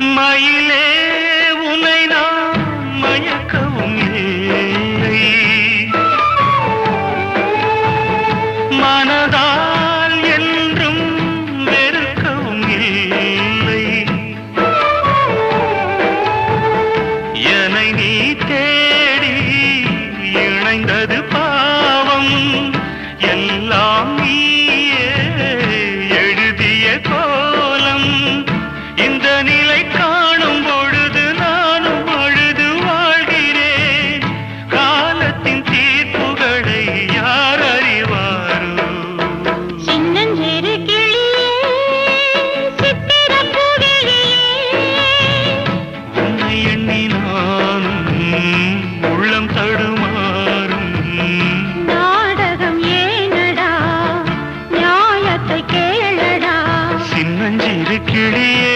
மயிலே உனை நான் மயக்கவும் இல்லை. மனதால் என்றும் வெறுக்கவும் இல்லை. என்னை நீ தேடி இணைந்தது பாவம். என் கிளியே